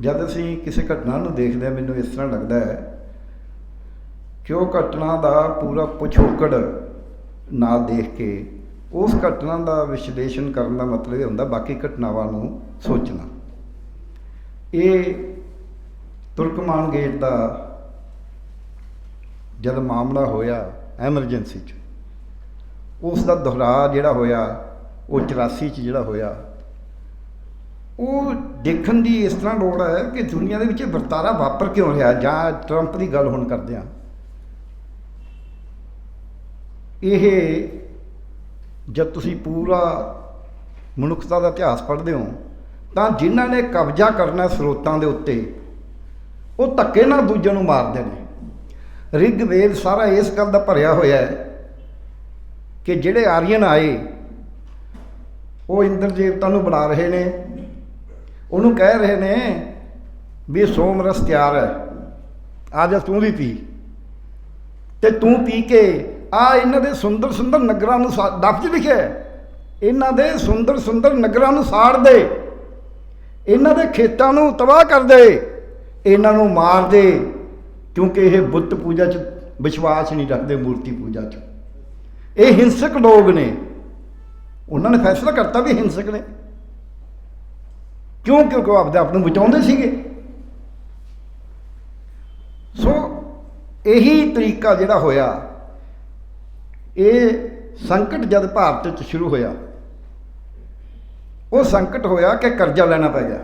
ਜਦ ਅਸੀਂ ਕਿਸੇ ਘਟਨਾ ਨੂੰ ਦੇਖਦੇ ਹਾਂ, ਮੈਨੂੰ ਇਸ ਤਰ੍ਹਾਂ ਲੱਗਦਾ ਹੈ ਕਿ ਉਹ ਘਟਨਾ ਦਾ ਪੂਰਾ ਪਿਛੋਕੜ ਨਾਲ ਦੇਖ ਕੇ, ਉਸ ਘਟਨਾ ਦਾ ਵਿਸ਼ਲੇਸ਼ਣ ਕਰਨ ਦਾ ਮਤਲਬ ਇਹ ਹੁੰਦਾ ਬਾਕੀ ਘਟਨਾਵਾਂ ਨੂੰ ਸੋਚਣਾ। ਇਹ ਤੁਰਕਮਾਨ ਗੇਟ ਦਾ ਜਦ ਮਾਮਲਾ ਹੋਇਆ ਐਮਰਜੈਂਸੀ 'ਚ, ਉਸ ਦਾ ਦੁਹਰਾ ਜਿਹੜਾ ਹੋਇਆ, ਉਹ 84 'ਚ ਜਿਹੜਾ ਹੋਇਆ ਉਹ ਦੇਖਣ ਦੀ ਇਸ ਤਰ੍ਹਾਂ ਲੋੜ ਹੈ ਕਿ ਦੁਨੀਆ ਦੇ ਵਿੱਚ ਵਰਤਾਰਾ ਵਾਪਰ ਕਿਉਂ ਰਿਹਾ? ਜਾਂ ਟਰੰਪ ਦੀ ਗੱਲ ਹੁਣ ਕਰਦੇ ਹਾਂ। ਇਹ ਜਦ ਤੁਸੀਂ ਪੂਰਾ ਮਨੁੱਖਤਾ ਦਾ ਇਤਿਹਾਸ ਪੜ੍ਹਦੇ ਹੋ, ਤਾਂ ਜਿਨ੍ਹਾਂ ਨੇ ਕਬਜ਼ਾ ਕਰਨਾ ਸਰੋਤਾਂ ਦੇ ਉੱਤੇ, ਉਹ ਧੱਕੇ ਨਾਲ ਦੂਜਿਆਂ ਨੂੰ ਮਾਰਦੇ ਨੇ। ਰਿਗਵੇਦ ਸਾਰਾ ਇਸ ਗੱਲ ਦਾ ਭਰਿਆ ਹੋਇਆ ਹੈ ਕਿ ਜਿਹੜੇ ਆਰੀਅਨ ਆਏ, ਉਹ ਇੰਦਰ ਦੇਵਤਾ ਨੂੰ ਬੁਲਾ ਰਹੇ ਨੇ ਉਹਨੂੰ ਕਹਿ ਰਹੇ ਨੇ ਵੀ ਸੋਮ ਰਸ ਤਿਆਰ ਹੈ। ਆ ਜਾ ਤੂੰ ਵੀ ਪੀ। ਤੇ ਤੂੰ ਪੀ ਕੇ ਆ ਇਹਨਾਂ ਦੇ ਸੁੰਦਰ ਸੁੰਦਰ ਨਗਰਾਂ ਨੂੰ ਸਾ- ਲਫ਼ਜ਼ ਲਿਖਿਆ ਹੈ। ਇਹਨਾਂ ਦੇ ਸੁੰਦਰ ਸੁੰਦਰ ਨਗਰਾਂ ਨੂੰ ਸਾੜ ਦੇ। ਇਹਨਾਂ ਦੇ ਖੇਤਾਂ ਨੂੰ ਤਬਾਹ ਕਰ ਦੇ। ਇਹਨਾਂ ਨੂੰ ਮਾਰ ਦੇ। ਕਿਉਂਕਿ ਇਹ ਬੁੱਤ ਪੂਜਾ 'ਚ ਵਿਸ਼ਵਾਸ ਨਹੀਂ ਰੱਖਦੇ ਮੂਰਤੀ ਪੂਜਾ 'ਚ। ਇਹ ਹਿੰਸਕ ਲੋਕ ਨੇ। ਉਹਨਾਂ ਨੇ ਫੈਸਲਾ ਕਰਤਾ ਵੀ ਹਿੰਸਕ ਨੇ। ਕਿਉਂ? ਕਿਉਂਕਿ ਉਹ ਆਪਦੇ ਆਪ ਨੂੰ ਬਚਾਉਂਦੇ ਸੀਗੇ। ਸੋ ਇਹੀ ਤਰੀਕਾ ਜਿਹੜਾ ਹੋਇਆ, ਇਹ ਸੰਕਟ ਜਦ ਭਾਰਤ 'ਚ ਸ਼ੁਰੂ ਹੋਇਆ, ਉਹ ਸੰਕਟ ਹੋਇਆ ਕਿ ਕਰਜ਼ਾ ਲੈਣਾ ਪੈ ਗਿਆ।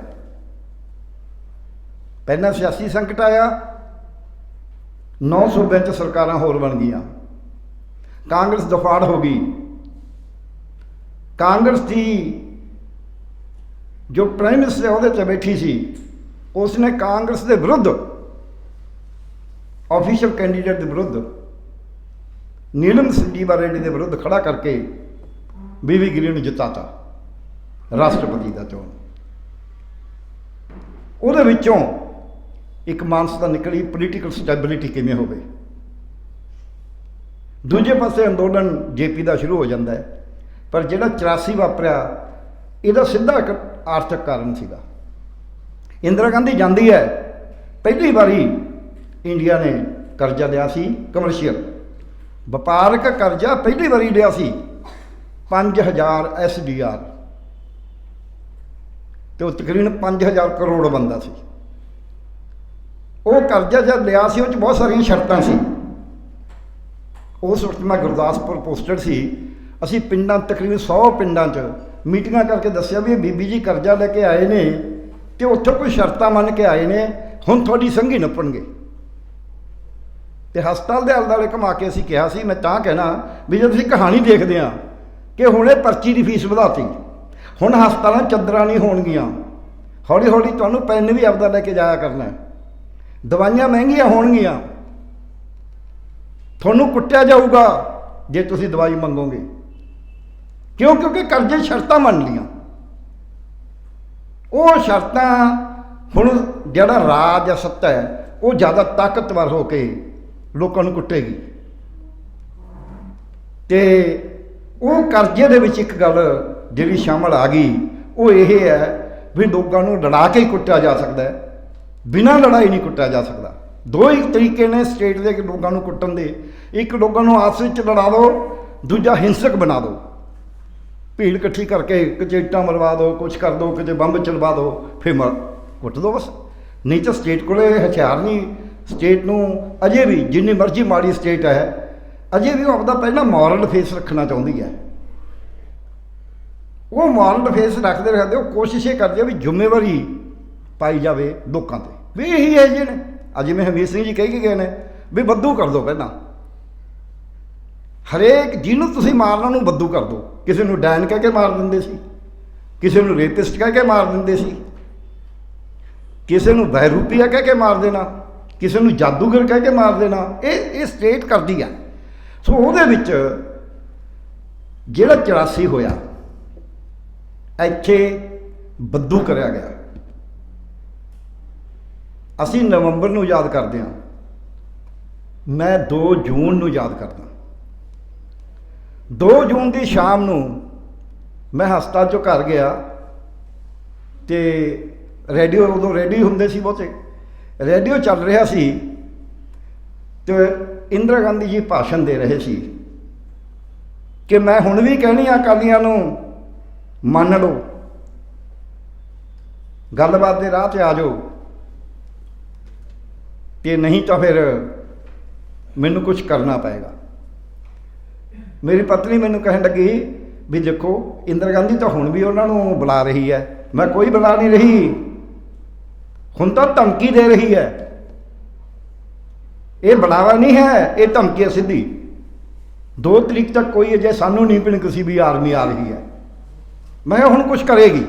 ਪਹਿਲਾਂ ਸਿਆਸੀ ਸੰਕਟ ਆਇਆ, ਨੌ ਸੂਬਿਆਂ 'ਚ ਸਰਕਾਰਾਂ ਹੋਰ ਬਣ ਗਈਆਂ। ਕਾਂਗਰਸ ਦਫਾੜ ਹੋ ਗਈ। ਕਾਂਗਰਸ ਦੀ ਜੋ ਪ੍ਰਾਈਮ ਮਿਨਿਸਟਰ ਉਹਦੇ 'ਤੇ ਬੈਠੀ ਸੀ ਉਸ ਨੇ ਕਾਂਗਰਸ ਦੇ ਵਿਰੁੱਧ ਆਫੀਸ਼ੀਅਲ ਕੈਂਡੀਡੇਟ ਦੇ ਵਿਰੁੱਧ, ਨੀਲਮ ਸੰਜੀਵਾ ਰੈਡੀ ਦੇ ਵਿਰੁੱਧ ਖੜਾ ਕਰਕੇ ਬੀਵੀ ਗਿਰੀ ਨੂੰ ਜਿਤਾਤਾ, ਰਾਸ਼ਟਰਪਤੀ ਦਾ ਚੋਣ। ਉਹਦੇ ਵਿੱਚੋਂ ਇੱਕ ਮਾਨਸਤਾ ਨਿਕਲੀ ਪੋਲੀਟੀਕਲ ਸਟੈਬਿਲਿਟੀ ਕਿਵੇਂ ਹੋਵੇ? ਦੂਜੇ ਪਾਸੇ ਅੰਦੋਲਨ ਜੇਪੀ ਦਾ ਸ਼ੁਰੂ ਹੋ ਜਾਂਦਾ ਹੈ, ਪਰ ਜਿਹੜਾ 84 ਵਾਪਰਿਆ, ਇਹਦਾ ਸਿੱਧਾ ਇੱਕ ਆਰਥਿਕ ਕਾਰਨ ਸੀਗਾ। ਇੰਦਰਾ ਗਾਂਧੀ ਜਾਂਦੀ ਹੈ, ਪਹਿਲੀ ਵਾਰੀ ਇੰਡੀਆ ਨੇ ਕਰਜ਼ਾ ਲਿਆ ਸੀ ਕਮਰਸ਼ੀਅਲ ਵਪਾਰਕ ਕਰਜ਼ਾ ਪਹਿਲੀ ਵਾਰੀ ਲਿਆ ਸੀ 5000 ਐਸਡੀਆਰ ਤੇ ਉਹ ਤਕਰੀਬਨ 5000 ਕਰੋੜ ਬੰਦਾ ਸੀ। ਉਹ ਕਰਜ਼ਾ ਜਦ ਲਿਆ ਸੀ, ਉਹ ਚ ਬਹੁਤ ਸਾਰੀਆਂ ਸ਼ਰਤਾਂ ਸੀ। ਉਸ ਵਕਤ ਮੈਂ ਗੁਰਦਾਸਪੁਰ ਪੋਸਟਡ ਸੀ, ਅਸੀਂ ਪਿੰਡਾਂ, ਤਕਰੀਬਨ 100 ਪਿੰਡਾਂ 'ਚ ਮੀਟਿੰਗਾਂ ਕਰਕੇ ਦੱਸਿਆ ਵੀ ਇਹ ਬੀਬੀ ਜੀ ਕਰਜ਼ਾ ਲੈ ਕੇ ਆਏ ਨੇ ਤੇ ਉੱਥੇ ਕੋਈ ਸ਼ਰਤਾਂ ਮੰਨ ਕੇ ਆਏ ਨੇ, ਹੁਣ ਤੁਹਾਡੀ ਸੰਘੀ ਨੱਪਣਗੇ। ਤੇ ਹਸਪਤਾਲ ਦੇ ਆਲੇ ਦੁਆਲੇ ਘੁਮਾ ਕੇ ਅਸੀਂ ਕਿਹਾ ਸੀ, ਮੈਂ ਤਾਂ ਕਹਿਣਾ ਵੀ ਜੇ ਤੁਸੀਂ ਕਹਾਣੀ ਦੇਖਦੇ ਹਾਂ ਕਿ ਹੁਣੇ ਪਰਚੀ ਦੀ ਫੀਸ ਵਧਾਤੀ, ਹੁਣ ਹਸਪਤਾਲਾਂ ਚੱਦਰਾਂ ਨਹੀਂ ਹੋਣਗੀਆਂ। ਹੌਲੀ ਹੌਲੀ ਤੁਹਾਨੂੰ ਪੈਨ ਵੀ ਆਪਦਾ ਲੈ ਕੇ ਜਾਇਆ ਕਰਨਾ ਦਵਾਈਆਂ ਮਹਿੰਗੀਆਂ ਹੋਣਗੀਆਂ। ਤੁਹਾਨੂੰ ਕੁੱਟਿਆ ਜਾਊਗਾ ਜੇ ਤੁਸੀਂ ਦਵਾਈ ਮੰਗੋਗੇ। ਕਿਉਂ? ਕਿਉਂਕਿ ਕਰਜ਼ੇ ਸ਼ਰਤਾਂ ਮੰਨ ਲੀਆਂ ਉਹ ਸ਼ਰਤਾਂ ਹੁਣ ਜਿਹੜਾ ਰਾਜ ਜਾਂ ਸੱਤਾ ਹੈ, ਉਹ ਜ਼ਿਆਦਾ ਤਾਕਤਵਰ ਹੋ ਕੇ ਲੋਕਾਂ ਨੂੰ ਕੁੱਟੇਗੀ। ਤੇ ਉਹ ਕਰਜ਼ੇ ਦੇ ਵਿੱਚ ਇੱਕ ਗੱਲ ਜਿਹੜੀ ਸ਼ਾਮਲ ਆ ਗਈ, ਉਹ ਇਹ ਹੈ ਵੀ ਲੋਕਾਂ ਨੂੰ ਲੜਾ ਕੇ ਹੀ ਕੁੱਟਿਆ ਜਾ ਸਕਦਾ ਹੈ। ਬਿਨਾਂ ਲੜਾਈ ਨਹੀਂ ਕੁੱਟਿਆ ਜਾ ਸਕਦਾ। ਦੋ ਹੀ ਤਰੀਕੇ ਨੇ ਸਟੇਟ ਦੇ ਲੋਕਾਂ ਨੂੰ ਕੁੱਟਣ ਦੇ। ਇੱਕ ਲੋਕਾਂ ਨੂੰ ਆਪਸ ਵਿੱਚ ਲੜਾ ਦਿਓ, ਦੂਜਾ ਹਿੰਸਕ ਬਣਾ ਦਿਓ। ਭੀੜ ਇਕੱਠੀ ਕਰਕੇ ਕਚੇਟਾਂ ਮਰਵਾ ਦਿਓ ਕੁਝ ਕਰ ਦਿਓ ਕਿਤੇ ਬੰਬ ਚਲਵਾ ਦਿਓ ਫਿਰ ਮਰ ਕੁੱਟ ਦਿਓ ਬਸ। ਨਹੀਂ ਤਾਂ ਸਟੇਟ ਕੋਲੇ ਹਥਿਆਰ ਨਹੀਂ। ਸਟੇਟ ਨੂੰ ਅਜੇ ਵੀ ਜਿੰਨੀ ਮਰਜ਼ੀ ਮਾੜੀ ਸਟੇਟ ਹੈ, ਅਜੇ ਵੀ ਉਹ ਆਪਦਾ ਪਹਿਲਾਂ ਮੋਰਲ ਫੇਸ ਰੱਖਣਾ ਚਾਹੁੰਦੀ ਹੈ। ਉਹ ਮੋਰਲ ਫੇਸ ਰੱਖਦੇ ਰੱਖਦੇ ਉਹ ਕੋਸ਼ਿਸ਼ ਇਹ ਕਰਦੇ ਆ ਵੀ ਜ਼ਿੰਮੇਵਾਰੀ ਪਾਈ ਜਾਵੇ ਲੋਕਾਂ ਤੇ। ਵੀ ਇਹੀ ਹੈ ਜਿਹੜੇ ਅੱਜ ਜਿਵੇਂ ਹਮੀਰ ਸਿੰਘ ਜੀ ਕਹਿ ਕੇ ਗਏ ਨੇ, ਵੀ ਬੱਦੂ ਕਰ ਦਿਓ ਪਹਿਲਾਂ। ਹਰੇਕ ਜਿਹਨੂੰ ਤੁਸੀਂ ਮਾਰਨਾ ਉਹਨੂੰ ਬੱਦੂ ਕਰ ਦਿਓ। ਕਿਸੇ ਨੂੰ ਡੈਨ ਕਹਿ ਕੇ ਮਾਰ ਦਿੰਦੇ ਸੀ। ਕਿਸੇ ਨੂੰ ਰੇਤਿਸਟ ਕਹਿ ਕੇ ਮਾਰ ਦਿੰਦੇ ਸੀ। ਕਿਸੇ ਨੂੰ ਬਹਿਰੂਪੀਆ ਕਹਿ ਕੇ ਮਾਰ ਦੇਣਾ। ਕਿਸੇ ਨੂੰ ਜਾਦੂਗਰ ਕਹਿ ਕੇ ਮਾਰ ਦੇਣਾ। ਇਹ ਇਹ ਸਟੇਟ ਕਰਦੀ ਆ। ਸੋ ਉਹਦੇ ਵਿੱਚ ਜਿਹੜਾ 84 ਹੋਇਆ, ਇੱਥੇ ਬੱਦੂ ਕਰਿਆ ਗਿਆ। ਅਸੀਂ ਨਵੰਬਰ ਨੂੰ ਯਾਦ ਕਰਦੇ ਹਾਂ। ਮੈਂ 2 ਜੂਨ ਨੂੰ ਯਾਦ ਕਰਦਾ। 2 ਜੂਨ ਦੀ ਸ਼ਾਮ ਨੂੰ ਮੈਂ ਹਸਪਤਾਲ ਚੋਂ ਘਰ ਗਿਆ ਤੇ ਰੇਡੀਓ ਉਦੋਂ ਰੇਡੀਓ ਹੁੰਦੇ ਸੀ ਬਹੁਤੇ। ਰੇਡੀਓ ਚੱਲ ਰਿਹਾ ਸੀ ਤੇ ਇੰਦਰਾ ਗਾਂਧੀ ਜੀ ਭਾਸ਼ਣ ਦੇ ਰਹੇ ਸੀ ਕਿ ਮੈਂ ਹੁਣ ਵੀ ਕਹਿਣੀ ਆ ਅਕਾਲੀਆਂ ਨੂੰ, ਮੰਨ ਲਓ। ਗੱਲਬਾਤ ਦੇ ਰਾਹ ਤੇ ਆ ਜਾਓ। ਤੇ ਨਹੀਂ ਤਾਂ ਫਿਰ ਮੈਨੂੰ ਕੁਝ ਕਰਨਾ ਪਏਗਾ। ਮੇਰੀ ਪਤਨੀ ਮੈਨੂੰ ਕਹਿਣ ਲੱਗੀ ਵੀ ਦੇਖੋ, ਇੰਦਰਾ ਗਾਂਧੀ ਤਾਂ ਹੁਣ ਵੀ ਉਹਨਾਂ ਨੂੰ ਬੁਲਾ ਰਹੀ ਹੈ। ਮੈਂ ਕੋਈ ਬੁਲਾ ਨਹੀਂ ਰਹੀ। ਹੁਣ ਤਾਂ ਧਮਕੀ ਦੇ ਰਹੀ ਹੈ। ਇਹ ਬੁਲਾਵਾ ਨਹੀਂ ਹੈ, ਇਹ ਧਮਕੀ ਹੈ ਸਿੱਧੀ। 2 ਤਰੀਕ ਤੱਕ ਕੋਈ ਅਜੇ ਸਾਨੂੰ ਨਹੀਂ ਪਿਣ ਕਿਸੇ ਵੀ ਆਰਮੀ ਆ ਰਹੀ ਹੈ। ਮੈਂ ਹੁਣ ਕੁਝ ਕਰੇਗੀ।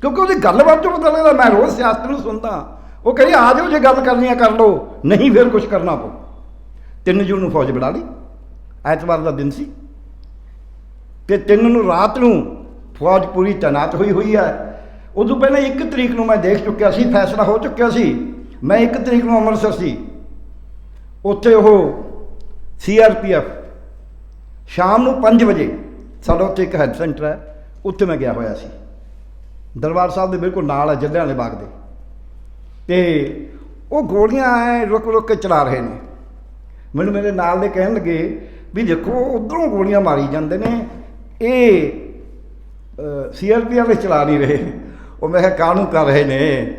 ਕਿਉਂਕਿ ਉਹਦੀ ਗੱਲਬਾਤ ਤੋਂ ਪਤਾ ਲੱਗਦਾ, ਮੈਂ ਰੋਜ਼ ਸਿਆਸਤ ਨੂੰ ਸੁਣਦਾ। ਉਹ ਕਹੇ ਆ ਜਾਓ, ਜੇ ਗੱਲ ਕਰਨੀ ਆ ਕਰ ਲਓ। ਨਹੀਂ, ਫਿਰ ਕੁਝ ਕਰਨਾ ਪਊ। 3 ਜੂਨ ਨੂੰ ਫੌਜ ਬਣਾ ਲਈ। ਐਤਵਾਰ ਦਾ ਦਿਨ ਸੀ। ਤੇ ਤਿੰਨ ਨੂੰ ਰਾਤ ਨੂੰ ਫੌਜ ਪੂਰੀ ਤੈਨਾਤ ਹੋਈ ਹੋਈ ਹੈ। ਉਦੋਂ ਪਹਿਲਾਂ 1 ਤਰੀਕ ਨੂੰ ਮੈਂ ਦੇਖ ਚੁੱਕਿਆ ਸੀ, ਫੈਸਲਾ ਹੋ ਚੁੱਕਿਆ ਸੀ। ਮੈਂ 1 ਤਰੀਕ ਨੂੰ ਅੰਮ੍ਰਿਤਸਰ ਸੀ। ਉੱਥੇ ਉਹ ਸੀਆਰਪੀਐਫ ਸ਼ਾਮ ਨੂੰ 5 ਵਜੇ, ਸਾਡਾ ਉੱਥੇ ਇੱਕ ਹੈਡ ਸੈਂਟਰ ਹੈ, ਉੱਥੇ ਮੈਂ ਗਿਆ ਹੋਇਆ ਸੀ। ਦਰਬਾਰ ਸਾਹਿਬ ਦੇ ਬਿਲਕੁਲ ਨਾਲ ਹੈ ਜੱਲਿਆਂਵਾਲੇ ਬਾਗ ਦੇ। ਤੇ ਉਹ ਗੋਲੀਆਂ ਐ ਰੁਕ ਰੁਕ ਕੇ ਚਲਾ ਰਹੇ ਨੇ। ਮੈਨੂੰ ਮੇਰੇ ਨਾਲ ਦੇ ਕਹਿਣ ਲੱਗੇ ਵੀ ਦੇਖੋ, ਉਧਰੋਂ ਗੋਲੀਆਂ ਮਾਰੀ ਜਾਂਦੇ ਨੇ ਇਹ ਸੀਆਰਪੀ ਵਾਲੇ ਚਲਾ ਨਹੀਂ ਰਹੇ। ਉਹ ਮੈਂ ਕਿਹਾ, ਕਾਹਨੂੰ ਕਰ ਰਹੇ ਨੇ?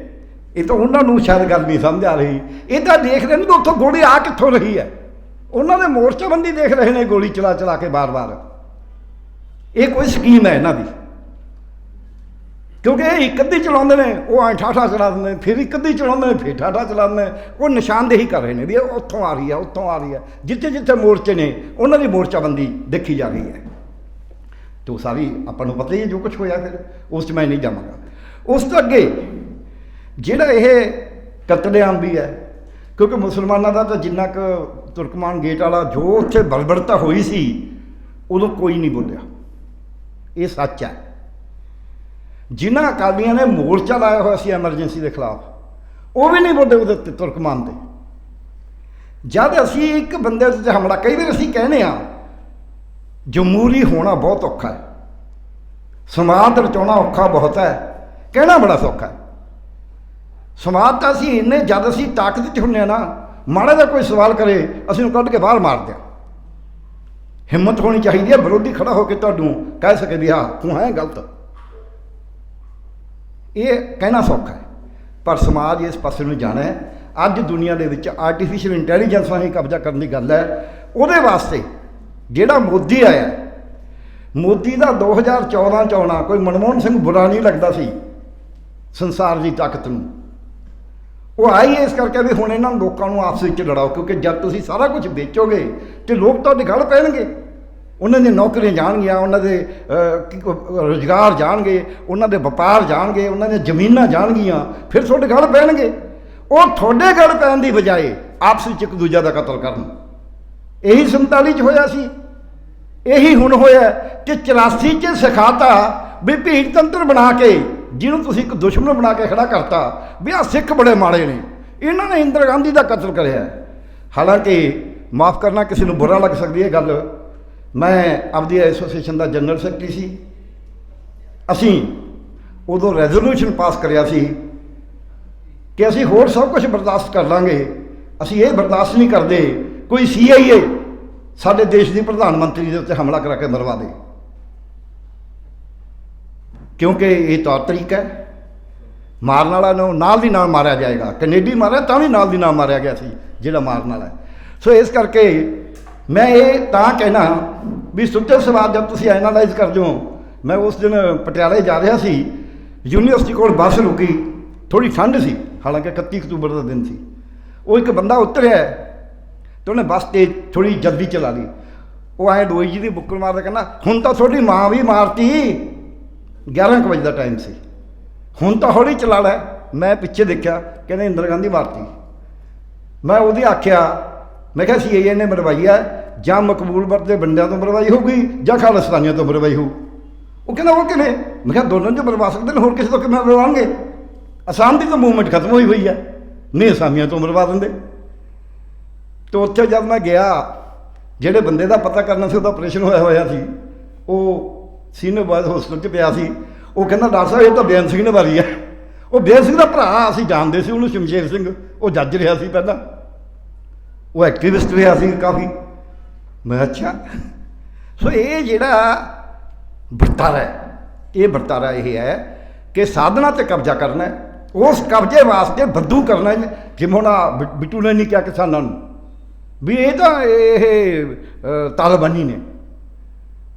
ਇਹ ਤਾਂ ਉਹਨਾਂ ਨੂੰ ਸ਼ਾਇਦ ਗੱਲ ਨਹੀਂ ਸਮਝ ਆ ਰਹੀ। ਇਹ ਤਾਂ ਦੇਖ ਰਹੇ ਨੇ ਵੀ ਉੱਥੋਂ ਗੋਲੀ ਆ ਕਿੱਥੋਂ ਰਹੀ ਹੈ? ਉਹਨਾਂ ਦੇ ਮੋਰਚਾਬੰਦੀ ਦੇਖ ਰਹੇ ਨੇ ਗੋਲੀ ਚਲਾ ਚਲਾ ਕੇ ਬਾਰ-ਬਾਰ। ਇਹ ਕੋਈ ਸਕੀਮ ਹੈ ਇਹਨਾਂ ਦੀ। ਕਿਉਂਕਿ ਇਹ ਇੱਕ ਅੱਧੀ ਚਲਾਉਂਦੇ ਨੇ, ਉਹ ਐਂ ਠਾਠਾ ਚਲਾ ਦਿੰਦੇ ਨੇ, ਫਿਰ ਇੱਕ ਅੱਧੀ ਚਲਾਉਂਦੇ ਨੇ, ਫਿਰ ਠਾਠਾ ਚਲਾਉਂਦੇ ਨੇ। ਉਹ ਨਿਸ਼ਾਨਦੇਹੀ ਕਰ ਰਹੇ ਨੇ ਵੀ ਉੱਥੋਂ ਆ ਰਹੀ ਹੈ, ਉੱਥੋਂ ਆ ਰਹੀ ਹੈ। ਜਿੱਥੇ ਜਿੱਥੇ ਮੋਰਚੇ ਨੇ, ਉਹਨਾਂ ਦੀ ਮੋਰਚਾਬੰਦੀ ਦੇਖੀ ਜਾ ਰਹੀ ਹੈ। ਤੇ ਉਹ ਸਾਰੀ ਆਪਾਂ ਨੂੰ ਪਤਾ ਹੀ ਹੈ ਜੋ ਕੁਝ ਹੋਇਆ ਫਿਰ, ਉਸ 'ਚ ਮੈਂ ਨਹੀਂ ਜਾਵਾਂਗਾ। ਉਸ ਤੋਂ ਅੱਗੇ ਜਿਹੜਾ ਇਹ ਕਤਲੇਆਮ ਵੀ ਹੈ, ਕਿਉਂਕਿ ਮੁਸਲਮਾਨਾਂ ਦਾ ਤਾਂ ਜਿੰਨਾ ਕੁ ਤੁਰਕਮਾਨ ਗੇਟ ਵਾਲਾ ਜੋ ਉੱਥੇ ਬਰਬਰਤਾ ਹੋਈ ਸੀ, ਉਦੋਂ ਕੋਈ ਨਹੀਂ ਬੋਲਿਆ। ਇਹ ਸੱਚ ਹੈ। ਜਿਨ੍ਹਾਂ ਅਕਾਲੀਆਂ ਨੇ ਮੋਰਚਾ ਲਾਇਆ ਹੋਇਆ ਸੀ ਐਮਰਜੈਂਸੀ ਦੇ ਖਿਲਾਫ, ਉਹ ਵੀ ਨਹੀਂ ਬੋਲਦੇ ਉਹਦੇ 'ਤੇ ਤੁਰਕਮਾਨ ਤੇ ਜਦ ਅਸੀਂ ਇੱਕ ਬੰਦੇ ਉੱਤੇ ਹਮਲਾ, ਕਈ ਵਾਰ ਅਸੀਂ ਕਹਿੰਦੇ ਆ ਜਮਹੂਰੀ ਹੋਣਾ ਬਹੁਤ ਔਖਾ ਹੈ। ਸਮਾਜ ਰਚਾਉਣਾ ਔਖਾ ਬਹੁਤ ਹੈ। ਕਹਿਣਾ ਬੜਾ ਸੌਖਾ ਹੈ। ਸਮਾਜ ਤਾਂ ਅਸੀਂ ਇੰਨੇ ਜਦ ਅਸੀਂ ਤਾਕਤ 'ਚ ਹੁੰਨੇ ਆ ਨਾ, ਮਾੜਾ ਜਿਹਾ ਕੋਈ ਸਵਾਲ ਕਰੇ, ਅਸੀਂ ਉਹਨੂੰ ਕੱਢ ਕੇ ਬਾਹਰ ਮਾਰ ਦਿਆਂ। ਹਿੰਮਤ ਹੋਣੀ ਚਾਹੀਦੀ ਹੈ, ਵਿਰੋਧੀ ਖੜਾ ਹੋ ਕੇ ਤੁਹਾਨੂੰ ਕਹਿ ਸਕੇ ਵੀ ਹਾਂ ਤੂੰ ਹੈ ਗਲਤ। ਇਹ ਕਹਿਣਾ ਸੌਖਾ ਹੈ। ਪਰ ਸਮਾਜ ਇਸ ਪਾਸੇ ਨੂੰ ਜਾਣਾ ਹੈ। ਅੱਜ ਦੁਨੀਆ ਦੇ ਵਿੱਚ ਆਰਟੀਫੀਸ਼ੀਅਲ ਇੰਟੈਲੀਜੈਂਸ ਰਾਹੀਂ ਕਬਜ਼ਾ ਕਰਨ ਦੀ ਗੱਲ ਹੈ। ਉਹਦੇ ਵਾਸਤੇ ਜਿਹੜਾ ਮੋਦੀ ਆਇਆ, ਮੋਦੀ ਦਾ 2014 ਚ ਆਉਣਾ, ਕੋਈ ਮਨਮੋਹਨ ਸਿੰਘ ਬੁਰਾ ਨਹੀਂ ਲੱਗਦਾ ਸੀ ਸੰਸਾਰ ਦੀ ਤਾਕਤ ਨੂੰ। ਉਹ ਆਈ ਇਸ ਕਰਕੇ ਵੀ ਹੁਣ ਇਹਨਾਂ ਲੋਕਾਂ ਨੂੰ ਆਪਸ ਵਿੱਚ ਲੜਾਓ, ਕਿਉਂਕਿ ਜਦ ਤੁਸੀਂ ਸਾਰਾ ਕੁਝ ਵੇਚੋਗੇ ਤੇ ਲੋਕ ਤੁਹਾਡੇ ਗਲ਼ ਪੈਣਗੇ। ਉਹਨਾਂ ਦੀਆਂ ਨੌਕਰੀਆਂ ਜਾਣਗੀਆਂ, ਉਹਨਾਂ ਦੇ ਰੋਜ਼ਗਾਰ ਜਾਣਗੇ, ਉਹਨਾਂ ਦੇ ਵਪਾਰ ਜਾਣਗੇ, ਉਹਨਾਂ ਦੀਆਂ ਜ਼ਮੀਨਾਂ ਜਾਣਗੀਆਂ, ਫਿਰ ਤੁਹਾਡੇ ਗਲ਼ ਪੈਣਗੇ। ਉਹ ਤੁਹਾਡੇ ਗਲ ਪੈਣ ਦੀ ਬਜਾਏ ਆਪਸ ਵਿੱਚ ਇੱਕ ਦੂਜੇ ਦਾ ਕਤਲ ਕਰਨ। ਇਹੀ 47 ਚ ਹੋਇਆ ਸੀ। ਇਹੀ ਹੁਣ ਹੋਇਆ ਕਿ 84 ਚ ਸਿਖਾਤਾ ਵੀ ਭੀੜ ਤੰਤਰ ਬਣਾ ਕੇ, ਜਿਹਨੂੰ ਤੁਸੀਂ ਇੱਕ ਦੁਸ਼ਮਣ ਬਣਾ ਕੇ ਖੜਾ ਕਰਤਾ, ਵੀ ਆ ਸਿੱਖ ਬੜੇ ਮਾੜੇ ਨੇ। ਇਹਨਾਂ ਨੇ ਇੰਦਰਾ ਗਾਂਧੀ ਦਾ ਕਤਲ ਕਰਿਆ। ਹਾਲਾਂਕਿ, ਮਾਫ ਕਰਨਾ ਕਿਸੇ ਨੂੰ ਬੁਰਾ ਲੱਗ ਸਕਦੀ ਹੈ ਗੱਲ। ਮੈਂ ਆਪਦੀ ਐਸੋਸੀਏਸ਼ਨ ਦਾ ਜਨਰਲ ਸੈਕਟਰੀ ਸੀ। ਅਸੀਂ ਉਦੋਂ ਰੈਜ਼ੋਲੂਸ਼ਨ ਪਾਸ ਕਰਿਆ ਸੀ ਕਿ ਅਸੀਂ ਹੋਰ ਸਭ ਕੁਝ ਬਰਦਾਸ਼ਤ ਕਰ ਲਾਂਗੇ। ਅਸੀਂ ਇਹ ਬਰਦਾਸ਼ਤ ਨਹੀਂ ਕਰਦੇ, ਕੋਈ ਸੀਆਈਏ ਸਾਡੇ ਦੇਸ਼ ਦੀ ਪ੍ਰਧਾਨ ਮੰਤਰੀ ਦੇ ਉੱਤੇ ਹਮਲਾ ਕਰਾ ਕੇ ਮਰਵਾ ਦੇ। ਕਿਉਂਕਿ ਇਹ ਤੌਰ ਤਰੀਕਾ ਹੈ। ਮਾਰਨ ਵਾਲਾ ਨੂੰ ਨਾਲ ਦੀ ਨਾਲ ਮਾਰਿਆ ਜਾਏਗਾ। ਕੈਨੇਡੀ ਮਾਰਿਆ, ਤਾਂ ਵੀ ਨਾਲ ਦੀ ਨਾਲ ਮਾਰਿਆ ਗਿਆ ਸੀ, ਜਿਹੜਾ ਮਾਰਨ ਵਾਲਾ ਸੋ ਇਸ ਕਰਕੇ ਮੈਂ ਇਹ ਤਾਂ ਕਹਿਣਾ ਵੀ ਸੁੱਤੇ ਸਵਾਦ ਜਦ ਤੁਸੀਂ ਐਨਾਲਾਈਜ਼ ਕਰਦੇ ਹੋ, ਮੈਂ ਉਸ ਦਿਨ ਪਟਿਆਲੇ ਜਾ ਰਿਹਾ ਸੀ, ਯੂਨੀਵਰਸਿਟੀ ਕੋਲ ਬੱਸ ਰੁਕੀ ਥੋੜੀ ਠੰਡ ਸੀ, ਹਾਲਾਂਕਿ 31 ਅਕਤੂਬਰ ਦਾ ਦਿਨ ਸੀ। ਉਹ ਇੱਕ ਬੰਦਾ ਉਤਰਿਆ ਤੇ ਉਹਨੇ ਬਸ ਤੇ ਥੋੜੀ ਜਲਦੀ ਚਲਾ ਲਈ। ਉਹ ਐ ਡੋਈ ਜੀ ਦੀ ਬੁੱਕਰ ਮਾਰਦਾ ਕਹਿੰਦਾ, ਹੁਣ ਤਾਂ ਤੁਹਾਡੀ ਮਾਂ ਵੀ ਮਾਰਤੀ। 11 ਕੁ ਵਜੇ ਦਾ ਟਾਈਮ ਸੀ। ਹੁਣ ਤਾਂ ਹੌਲੀ ਚਲਾ ਲੈ। ਮੈਂ ਪਿੱਛੇ ਦੇਖਿਆ, ਕਹਿੰਦੇ ਇੰਦਰ ਗਾਂਧੀ ਮਾਰਤੀ। ਮੈਂ ਉਹਦੀ ਆਖਿਆ, ਮੈਂ ਕਿਹਾ, ਸੀ ਨੇ ਮਰਵਾਈ ਹੈ ਜਾਂ ਮਕਬੂਲ ਦੇ ਬੰਦਿਆਂ ਤੋਂ ਮਰਵਾਈ ਹੋਊਗੀ, ਜਾਂ ਖਾਲਸਤਾਨੀਆਂ ਤੋਂ ਮਰਵਾਈ ਹੋਊ। ਉਹ ਕਹਿੰਦਾ, ਉਹ ਕਿਵੇਂ ਮੈਂ ਕਿਹਾ, ਦੋਨਾਂ ਤੋਂ ਮਰਵਾ ਸਕਦੇ ਨੇ, ਹੋਰ ਕਿਸੇ ਤੋਂ ਕਿਵੇਂ ਮਰਵਾਉਣਗੇ? ਅਸਾਮ ਦੀ ਤਾਂ ਮੂਵਮੈਂਟ ਖਤਮ ਹੋਈ ਹੋਈ ਹੈ ਨਹੀਂ ਅਸਾਮੀਆਂ ਤੋਂ ਮਰਵਾ ਦਿੰਦੇ। ਤੇ ਉੱਥੇ ਜਦ ਮੈਂ ਗਿਆ, ਜਿਹੜੇ ਬੰਦੇ ਦਾ ਪਤਾ ਕਰਨਾ ਸੀ, ਉਹਦਾ ਆਪਰੇਸ਼ਨ ਹੋਇਆ ਹੋਇਆ ਸੀ, ਉਹ ਸੀਨੀਅਰ ਬॉयਜ਼ ਹਸਪੀਟਲ 'ਚ ਪਿਆ ਸੀ, ਉਹ ਕਹਿੰਦਾ, ਡਾਕਟਰ ਸਾਹਿਬ, ਇਹ ਤਾਂ ਬੇਅੰਤ ਸਿੰਘ ਨੇ ਮਾਰੀ ਹੈ ਉਹ ਬੇਅੰਤ ਸਿੰਘ ਦਾ ਭਰਾ, ਅਸੀਂ ਜਾਣਦੇ ਸੀ ਉਹਨੂੰ, ਸ਼ਮਸ਼ੇਰ ਸਿੰਘ, ਉਹ ਜੱਜ ਰਿਹਾ ਸੀ ਪਹਿਲਾਂ। ਉਹ ਐਕਟਿਵਿਸਟ ਰਿਹਾ ਸੀ ਕਾਫੀ। ਮੈਂ ਅੱਛਾ। ਸੋ ਇਹ ਜਿਹੜਾ ਵਰਤਾਰਾ ਹੈ, ਇਹ ਵਰਤਾਰਾ ਇਹ ਹੈ ਕਿ ਸਾਧਨਾ ਤੇ ਕਬਜ਼ਾ ਕਰਨਾ ਹੈ। ਉਸ ਕਬਜ਼ੇ ਵਾਸਤੇ ਬੱਦੂ ਕਰਨਾ ਹੈ। ਜਿਵੇਂ ਹੁਣ ਬਿੱਟੂ ਨੇ ਨਹੀਂ ਕਿਹਾ ਕਿਸਾਨਾਂ ਨੂੰ। ਵੀ ਇਹ ਤਾਂ ਇਹ ਅ, ਤਾਲਿਬਾਨੀ ਨੇ।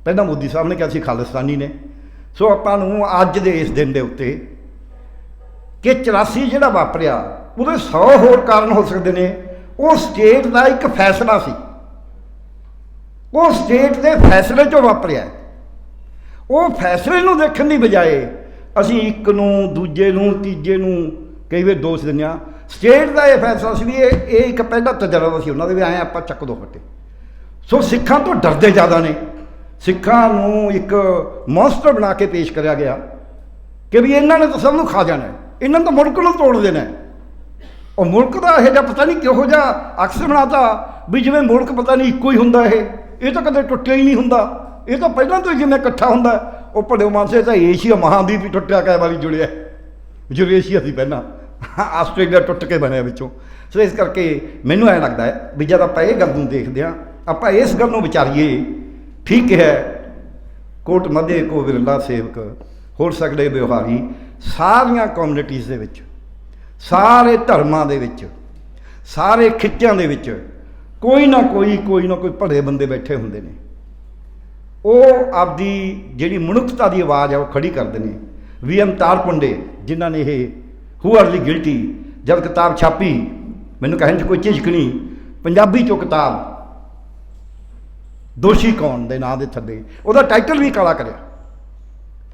ਪਹਿਲਾਂ ਮੋਦੀ ਸਾਹਿਬ ਨੇ ਕਿਹਾ ਸੀ ਖਾਲਿਸਤਾਨੀ ਨੇ। ਸੋ ਆਪਾਂ ਨੂੰ ਅੱਜ ਦੇ ਇਸ ਦਿਨ ਦੇ ਉੱਤੇ ਕਿ 84 ਜਿਹੜਾ ਵਾਪਰਿਆ ਉਹਦੇ 100 ਹੋਰ ਕਾਰਨ ਹੋ ਸਕਦੇ ਨੇ। ਉਹ ਸਟੇਟ ਦਾ ਇੱਕ ਫੈਸਲਾ ਸੀ। ਉਹ ਸਟੇਟ ਦੇ ਫੈਸਲੇ 'ਚੋਂ ਵਾਪਰਿਆ। ਉਹ ਫੈਸਲੇ ਨੂੰ ਦੇਖਣ ਦੀ ਬਜਾਏ ਅਸੀਂ ਇੱਕ ਨੂੰ ਦੂਜੇ ਨੂੰ ਤੀਜੇ ਨੂੰ ਕਈ ਵਾਰ ਦੋਸ਼ ਦਿੰਦੇ ਹਾਂ। ਸਟੇਟ ਦਾ ਇਹ ਫੈਸਲਾ ਸੀ ਵੀ ਇਹ ਇਹ ਇੱਕ ਪਹਿਲਾ ਤਜਰਬਾ ਸੀ, ਉਹਨਾਂ ਦੇ ਵੀ ਆਏ ਆਪਾਂ ਚੱਕ ਦੋ ਫੱਟੇ। ਸੋ ਸਿੱਖਾਂ ਤੋਂ ਡਰਦੇ ਜ਼ਿਆਦਾ ਨੇ। ਸਿੱਖਾਂ ਨੂੰ ਇੱਕ ਮੌਨਸਟਰ ਬਣਾ ਕੇ ਪੇਸ਼ ਕਰਿਆ ਗਿਆ ਕਿ ਵੀ ਇਹਨਾਂ ਨੇ ਤਾਂ ਸਭ ਨੂੰ ਖਾ ਜਾਣਾ ਇਹਨਾਂ ਨੂੰ ਤਾਂ ਮੁਲਕ ਨੂੰ ਤੋੜ ਦੇਣਾ ਉਹ ਮੁਲਕ ਦਾ ਇਹ ਜਿਹਾ ਪਤਾ ਨਹੀਂ ਕਿਹੋ ਜਿਹਾ ਅਕਸਰ ਬਣਾਤਾ ਵੀ ਜਿਵੇਂ ਮੁਲਕ ਪਤਾ ਨਹੀਂ ਇੱਕੋ ਹੀ ਹੁੰਦਾ ਇਹ। ਇਹ ਤਾਂ ਕਦੇ ਟੁੱਟਿਆ ਹੀ ਨਹੀਂ ਹੁੰਦਾ। ਇਹ ਤਾਂ ਪਹਿਲਾਂ ਤੋਂ ਹੀ ਜਿਵੇਂ ਇਕੱਠਾ ਹੁੰਦਾ ਉਹ ਭੜਿਓ ਮਾਨਸੇ ਤਾਂ ਏਸ਼ੀਆ ਮਹਾਦੀਪ ਹੀ ਟੁੱਟਿਆ ਕਈ ਵਾਰੀ ਜੁੜਿਆ ਜੁਰੇਸ਼ੀਆ ਸੀ ਪਹਿਲਾਂ। ਆਸਟ੍ਰੇਲੀਆ ਟੁੱਟ ਕੇ ਬਣਿਆ ਵਿੱਚੋਂ। ਸੋ ਇਸ ਕਰਕੇ ਮੈਨੂੰ ਐ ਲੱਗਦਾ ਹੈ ਵੀ ਜਦ ਆਪਾਂ ਇਹ ਗੱਲ ਨੂੰ ਦੇਖਦੇ ਹਾਂ, ਆਪਾਂ ਇਸ ਗੱਲ ਨੂੰ ਵਿਚਾਰੀਏ, ਠੀਕ ਹੈ, ਕੋਟ ਮਧੇ ਕੋ ਵਿਰਲਾ ਸੇਵਕ, ਹੋਰ ਸਗੜੇ ਵਿਵਹਾਰੀ, ਸਾਰੀਆਂ ਕਮਿਊਨਿਟੀਜ਼ ਦੇ ਵਿੱਚ, ਸਾਰੇ ਧਰਮਾਂ ਦੇ ਵਿੱਚ, ਸਾਰੇ ਖਿੱਤਿਆਂ ਦੇ ਵਿੱਚ ਕੋਈ ਨਾ ਕੋਈ ਕੋਈ ਨਾ ਕੋਈ ਭੜੇ ਬੰਦੇ ਬੈਠੇ ਹੁੰਦੇ ਨੇ। ਉਹ ਆਪਦੀ ਜਿਹੜੀ ਮਨੁੱਖਤਾ ਦੀ ਆਵਾਜ਼ ਆ, ਉਹ ਖੜੀ ਕਰਦੇ ਨੇ। ਵੀ ਐਮ ਤਾਰਪੁੰਡੇ, ਜਿਨ੍ਹਾਂ ਨੇ ਇਹ ਹੂ ਆਰ ਦੀ ਗਿਲਟੀ ਜਦ ਕਿਤਾਬ ਛਾਪੀ, ਮੈਨੂੰ ਕਹਿਣ 'ਚ ਕੋਈ ਝਿਜਕ ਨਹੀਂ। ਪੰਜਾਬੀ ਚੋਂ ਕਿਤਾਬ। ਦੋਸ਼ੀ ਕੌਣ ਦੇ ਨਾਂ ਦੇ ਥੱਲੇ? ਉਹਦਾ ਟਾਈਟਲ ਵੀ ਕਾਲਾ ਕਰਿਆ।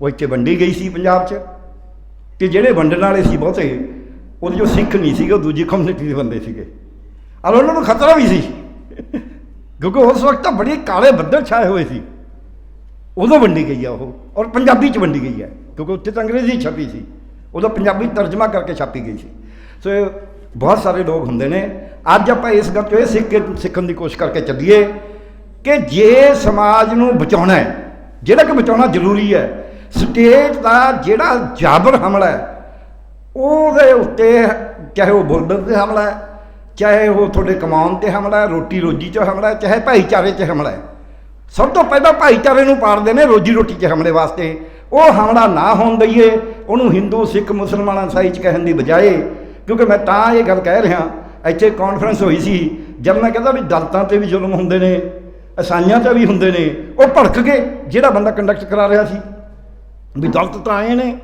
ਉਹ ਇੱਥੇ ਵੰਡੀ ਗਈ ਸੀ ਪੰਜਾਬ 'ਚ। ਤੇ ਜਿਹੜੇ ਵੰਡਣ ਵਾਲੇ ਸੀ ਬਹੁਤੇ, ਉਹਦੇ ਜੋ ਸਿੱਖ ਨਹੀਂ ਸੀਗੇ, ਉਹ ਦੂਜੀ ਕਮਿਊਨਿਟੀ ਦੇ ਬੰਦੇ ਸੀਗੇ। ਔਰ ਉਹਨਾਂ ਨੂੰ ਖਤਰਾ ਵੀ ਸੀ। ਕਿਉਂਕਿ ਉਸ ਵਕਤ ਤਾਂ ਬੜੇ ਕਾਲੇ ਬੱਦਲ ਛਾਏ ਹੋਏ ਸੀ। ਉਦੋਂ ਵੰਡੀ ਗਈ ਆ ਉਹ। ਔਰ ਪੰਜਾਬੀ 'ਚ ਵੰਡੀ ਗਈ ਹੈ ਕਿਉਂਕਿ ਉੱਥੇ ਤਾਂ ਅੰਗਰੇਜ਼ੀ ਛਪੀ ਸੀ। ਉਹਦਾ ਪੰਜਾਬੀ ਤਰਜਮਾ ਕਰਕੇ ਛਾਪੀ ਗਈ ਸੀ। ਸੋ ਇਹ ਬਹੁਤ ਸਾਰੇ ਲੋਕ ਹੁੰਦੇ ਨੇ। ਅੱਜ ਆਪਾਂ ਇਸ ਗੱਲ ਤੋਂ ਇਹ ਸਿੱਖ ਕੇ, ਸਿੱਖਣ ਦੀ ਕੋਸ਼ਿਸ਼ ਕਰਕੇ ਚੱਲੀਏ ਕਿ ਜੇ ਸਮਾਜ ਨੂੰ ਬਚਾਉਣਾ ਹੈ, ਜਿਹੜਾ ਕਿ ਬਚਾਉਣਾ ਜ਼ਰੂਰੀ ਹੈ, ਸਟੇਟ ਦਾ ਜਿਹੜਾ ਜਾਬਰ ਹਮਲਾ ਹੈ, ਉਹਦੇ ਉੱਤੇ ਚਾਹੇ ਉਹ ਬੋਲਡਰ ਤੇ ਹਮਲਾ ਹੈ, ਚਾਹੇ ਉਹ ਤੁਹਾਡੇ ਕਮਾਉਣ ਤੇ ਹਮਲਾ ਹੈ, ਰੋਟੀ ਰੋਜੀ 'ਚ ਹਮਲਾ ਹੈ, ਚਾਹੇ ਭਾਈਚਾਰੇ 'ਚ ਹਮਲਾ ਹੈ। ਸਭ ਤੋਂ ਪਹਿਲਾਂ ਭਾਈਚਾਰੇ ਨੂੰ ਪਾੜਦੇ ਨੇ ਰੋਜੀ ਰੋਟੀ 'ਚ ਹਮਲੇ ਵਾਸਤੇ। ਉਹ ਹਮਲਾ ਨਾ ਹੋਣ ਦਈਏ, ਉਹਨੂੰ ਹਿੰਦੂ, ਸਿੱਖ, ਮੁਸਲਮਾਨ ਸਾਈ 'ਚ ਕਹਿਣ ਦੀ ਬਜਾਏ, ਕਿਉਂਕਿ ਮੈਂ ਤਾਂ ਇਹ ਗੱਲ ਕਹਿ ਰਿਹਾ, ਇੱਥੇ ਕਾਨਫਰੰਸ ਹੋਈ ਸੀ, ਜਦ ਮੈਂ ਕਹਿੰਦਾ ਵੀ ਦਲਤਾਂ ਤੇ ਵੀ ਜ਼ੁਲਮ ਹੁੰਦੇ ਨੇ ਅਸਾਈਆਂ ਤੇ ਵੀ ਹੁੰਦੇ ਨੇ, ਉਹ ਭੜਕ ਕੇ ਜਿਹੜਾ ਬੰਦਾ ਕੰਡਕਟ ਕਰਾ ਰਿਹਾ ਸੀ, ਵੀ ਦਲਤ ਤਾਂ ਆਏ ਨੇ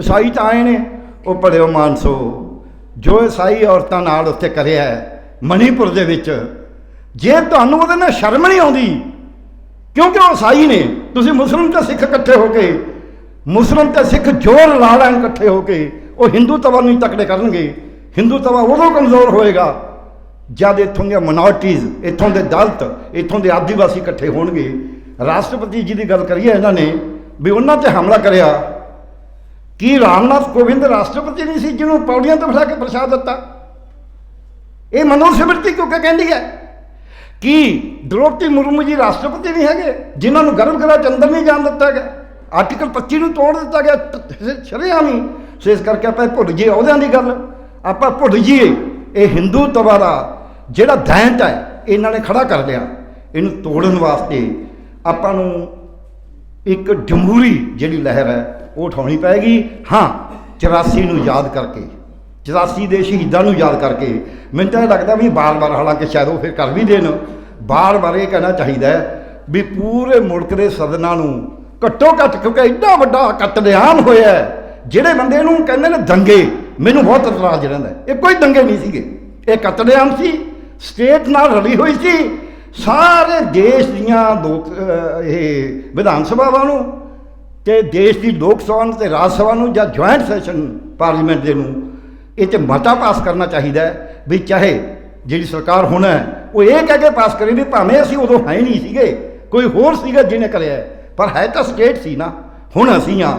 ਈਸਾਈ ਤਾਂ ਆਏ ਨੇ, ਉਹ ਪੜਿਓ ਮਾਨਸੋ, ਜੋ ਈਸਾਈ ਔਰਤਾਂ ਨਾਲ ਉੱਥੇ ਕਰਿਆ ਮਣੀਪੁਰ ਦੇ ਵਿੱਚ, ਜੇ ਤੁਹਾਨੂੰ ਉਹਦੇ ਨਾਲ ਸ਼ਰਮ ਨਹੀਂ ਆਉਂਦੀ, ਕਿਉਂਕਿ ਉਹ ਈਸਾਈ ਨੇ, ਤੁਸੀਂ ਮੁਸਲਮ ਤੇ ਸਿੱਖ ਇਕੱਠੇ ਹੋ ਕੇ ਮੁਸਲਮ ਤੇ ਸਿੱਖ ਜੋਰ ਲਾ ਲੈਣ ਇਕੱਠੇ ਹੋ ਕੇ ਉਹ ਹਿੰਦੂ ਤਵਾ ਨੂੰ ਹੀ ਤਕੜੇ ਕਰਨਗੇ। ਹਿੰਦੂ ਤਵਾ ਉਦੋਂ ਕਮਜ਼ੋਰ ਹੋਏਗਾ ਜਦ ਇੱਥੋਂ ਦੀਆਂ ਮਿਨੋਰਟੀਜ਼ ਇੱਥੋਂ ਦੇ ਦਲਤ, ਇੱਥੋਂ ਦੇ ਆਦੀਵਾਸੀ ਇਕੱਠੇ ਹੋਣਗੇ। ਰਾਸ਼ਟਰਪਤੀ ਜੀ ਦੀ ਗੱਲ ਕਰੀਏ ਇਹਨਾਂ ਨੇ ਵੀ ਉਹਨਾਂ ਤੇ ਹਮਲਾ ਕਰਿਆ। ਕੀ ਰਾਮਨਾਥ ਕੋਵਿੰਦ ਰਾਸ਼ਟਰਪਤੀ ਨਹੀਂ ਸੀ ਜਿਹਨੂੰ ਪੌੜੀਆਂ ਤੇ ਬਿਠਾ ਕੇ ਪ੍ਰਸ਼ਾਦ ਦਿੱਤਾ? ਇਹ ਮਨੋਸਿਮਰਤੀ ਕਿਉਂ ਕਹਿੰਦੀ ਹੈ? ਕੀ ਦ੍ਰੋਪਦੀ ਮੁਰਮੂ ਜੀ ਰਾਸ਼ਟਰਪਤੀ ਨਹੀਂ ਹੈਗੇ, ਜਿਨ੍ਹਾਂ ਨੂੰ ਗਰਭ ਗਰਾ ਚ ਅੰਦਰ ਨਹੀਂ ਜਾਣ ਦਿੱਤਾ ਗਿਆ? ਆਰਟੀਕਲ 25 ਨੂੰ ਤੋੜ ਦਿੱਤਾ ਗਿਆ ਸ਼ਰੇਆਮੀ ਸੋ ਇਸ ਕਰਕੇ ਆਪਾਂ ਭੁੱਲ ਜੀਏ ਅਹੁਦਿਆਂ ਦੀ ਗੱਲ। ਆਪਾਂ ਭੁੱਲ ਜੀਏ ਇਹ ਹਿੰਦੂ ਤਵਾ ਦਾ ਜਿਹੜਾ ਦੈਂਤ ਹੈ ਇਹਨਾਂ ਨੇ ਖੜਾ ਕਰ ਲਿਆ। ਇਹਨੂੰ ਤੋੜਨ ਵਾਸਤੇ ਆਪਾਂ ਨੂੰ ਇੱਕ ਜਮਹੂਰੀ ਜਿਹੜੀ ਲਹਿਰ ਹੈ, ਉਹ ਉਠਾਉਣੀ ਪਏਗੀ। ਹਾਂ 84 ਨੂੰ ਯਾਦ ਕਰਕੇ 84 ਦੇ ਸ਼ਹੀਦਾਂ ਨੂੰ ਯਾਦ ਕਰਕੇ। ਮੈਨੂੰ ਤਾਂ ਇਹ ਲੱਗਦਾ ਵੀ ਬਾਰ-ਬਾਰ ਹਾਲਾਂਕਿ ਸ਼ਾਇਦ ਉਹ ਫਿਰ ਕਰ ਵੀ ਦੇਣ। ਬਾਰ-ਬਾਰ ਇਹ ਕਹਿਣਾ ਚਾਹੀਦਾ ਵੀ ਪੂਰੇ ਮੁਲਕ ਦੇ ਸਦਨਾਂ ਨੂੰ ਘੱਟੋ ਘੱਟ ਕਿਉਂਕਿ ਐਡਾ ਵੱਡਾ ਕਤਲੇਆਮ ਹੋਇਆ ਜਿਹੜੇ ਬੰਦੇ ਨੂੰ ਕਹਿੰਦੇ ਨੇ ਦੰਗੇ, ਮੈਨੂੰ ਬਹੁਤ ਇਤਰਾਜ਼ ਰਹਿੰਦਾ ਇਹ ਕੋਈ ਦੰਗੇ ਨਹੀਂ ਸੀਗੇ। ਇਹ ਕਤਲੇਆਮ ਸੀ, ਸਟੇਟ ਨਾਲ ਰਲੀ ਹੋਈ ਸੀ। ਸਾਰੇ ਦੇਸ਼ ਦੀਆਂ ਲੋਕ ਇਹ ਵਿਧਾਨ ਸਭਾਵਾਂ ਨੂੰ ਤੇ ਦੇਸ਼ ਦੀ ਲੋਕ ਸਭਾ ਨੂੰ ਤੇ ਰਾਜ ਸਭਾ ਨੂੰ ਜਾਂ ਜੁਆਇੰਟ ਸੈਸ਼ਨ ਪਾਰਲੀਮੈਂਟ ਦੇ ਨੂੰ ਇਹ 'ਚ ਮਤਾ ਪਾਸ ਕਰਨਾ ਚਾਹੀਦਾ ਹੈ ਵੀ ਚਾਹੇ ਜਿਹੜੀ ਸਰਕਾਰ ਹੁਣ ਹੈ, ਉਹ ਇਹ ਕਹਿ ਕੇ ਪਾਸ ਕਰੇ ਵੀ ਭਾਵੇਂ ਅਸੀਂ ਉਦੋਂ ਹੈ ਨਹੀਂ ਸੀਗੇ, ਕੋਈ ਹੋਰ ਸੀਗਾ ਜਿਹਨੇ ਕਰਿਆ ਪਰ ਹੈ ਤਾਂ ਸਟੇਟ ਸੀ ਨਾ। ਹੁਣ ਅਸੀਂ ਆ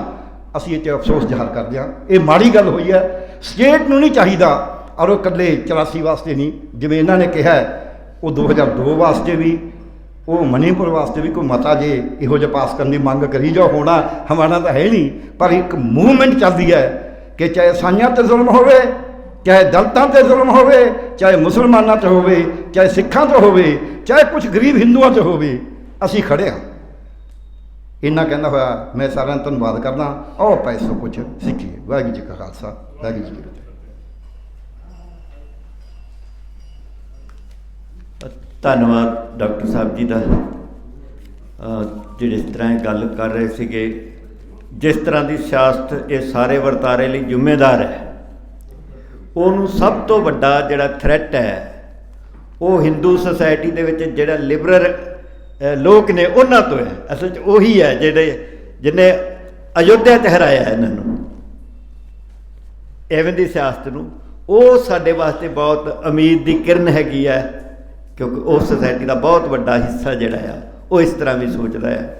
ਅਸੀਂ ਇਹ 'ਤੇ ਅਫਸੋਸ ਜ਼ਾਹਰ ਕਰਦੇ ਹਾਂ। ਇਹ ਮਾੜੀ ਗੱਲ ਹੋਈ ਹੈ। ਸਟੇਟ ਨੂੰ ਨਹੀਂ ਚਾਹੀਦਾ। ਔਰ ਉਹ ਇਕੱਲੇ 84 ਵਾਸਤੇ ਨਹੀਂ ਜਿਵੇਂ ਇਹਨਾਂ ਨੇ ਕਿਹਾ ਹੈ, ਉਹ 2002 ਵਾਸਤੇ ਵੀ ਉਹ ਮਣੀਪੁਰ ਵਾਸਤੇ ਵੀ ਕੋਈ ਮਤਾ ਜੇ ਇਹੋ ਜਿਹਾ ਪਾਸ ਕਰਨ ਦੀ ਮੰਗ ਕਰੀ ਜਾ ਹੋਣਾ ਹਮਾਰਾ ਤਾਂ ਹੈ ਨਹੀਂ। ਪਰ ਇੱਕ ਮੂਵਮੈਂਟ ਚੱਲਦੀ ਹੈ ਕਿ ਚਾਹੇ ਸਾਈਆਂ ਤੇ ਜ਼ੁਲਮ ਹੋਵੇ ਚਾਹੇ ਦਲਤਾਂ ਤੇ ਜ਼ੁਲਮ ਹੋਵੇ ਚਾਹੇ ਮੁਸਲਮਾਨਾਂ ਤੇ ਹੋਵੇ ਚਾਹੇ ਸਿੱਖਾਂ ਤੇ ਹੋਵੇ ਚਾਹੇ ਕੁਝ ਗਰੀਬ ਹਿੰਦੂਆਂ ਤੇ ਹੋਵੇ ਅਸੀਂ ਖੜੇ ਹਾਂ। ਇੰਨਾ ਕਹਿੰਦਾ ਹੋਇਆ, ਮੈਂ ਸਾਰਿਆਂ ਦਾ ਧੰਨਵਾਦ ਕਰਦਾ। ਆਓ ਪੈਸੋ ਕੁਝ ਸਿੱਖੀਏ। ਵਾਹਿਗੁਰੂ ਜੀ ਕਾ ਖਾਲਸਾ, ਵਾਹਿਗੁਰੂ ਜੀ ਕੀ ਫਤਿਹ। ਧੰਨਵਾਦ ਡਾਕਟਰ ਸਾਹਿਬ ਜੀ ਦਾ। ਅਹ ਜਿਹੜੇ ਇਸ ਤਰ੍ਹਾਂ ਇਹ ਗੱਲ ਕਰ ਰਹੇ ਸੀਗੇ, ਜਿਸ ਤਰ੍ਹਾਂ ਦੀ ਸਿਆਸਤ ਇਹ ਸਾਰੇ ਵਰਤਾਰੇ ਲਈ ਜ਼ਿੰਮੇਦਾਰ ਹੈ, ਉਹਨੂੰ ਸਭ ਤੋਂ ਵੱਡਾ ਜਿਹੜਾ ਥ੍ਰੈਟ ਹੈ, ਉਹ ਹਿੰਦੂ ਸੁਸਾਇਟੀ ਦੇ ਵਿੱਚ ਜਿਹੜਾ ਲਿਬਰਲ ਲੋਕ ਨੇ ਉਹਨਾਂ ਤੋਂ ਹੈ। ਅਸਲ 'ਚ ਉਹੀ ਹੈ ਜਿਹੜੇ ਜਿਨੇ ਅਯੋਧਿਆ 'ਚ ਹਰਾਇਆ ਇਹਨਾਂ ਨੂੰ। ਐਵੇਂ ਦੀ ਸਿਆਸਤ ਨੂੰ ਉਹ ਸਾਡੇ ਵਾਸਤੇ ਬਹੁਤ ਉਮੀਦ ਦੀ ਕਿਰਨ ਹੈਗੀ ਹੈ, ਕਿਉਂਕਿ ਉਹ ਸੋਸਾਇਟੀ ਦਾ ਬਹੁਤ ਵੱਡਾ ਹਿੱਸਾ ਜਿਹੜਾ ਆ, ਉਹ ਇਸ ਤਰ੍ਹਾਂ ਵੀ ਸੋਚਦਾ ਹੈ।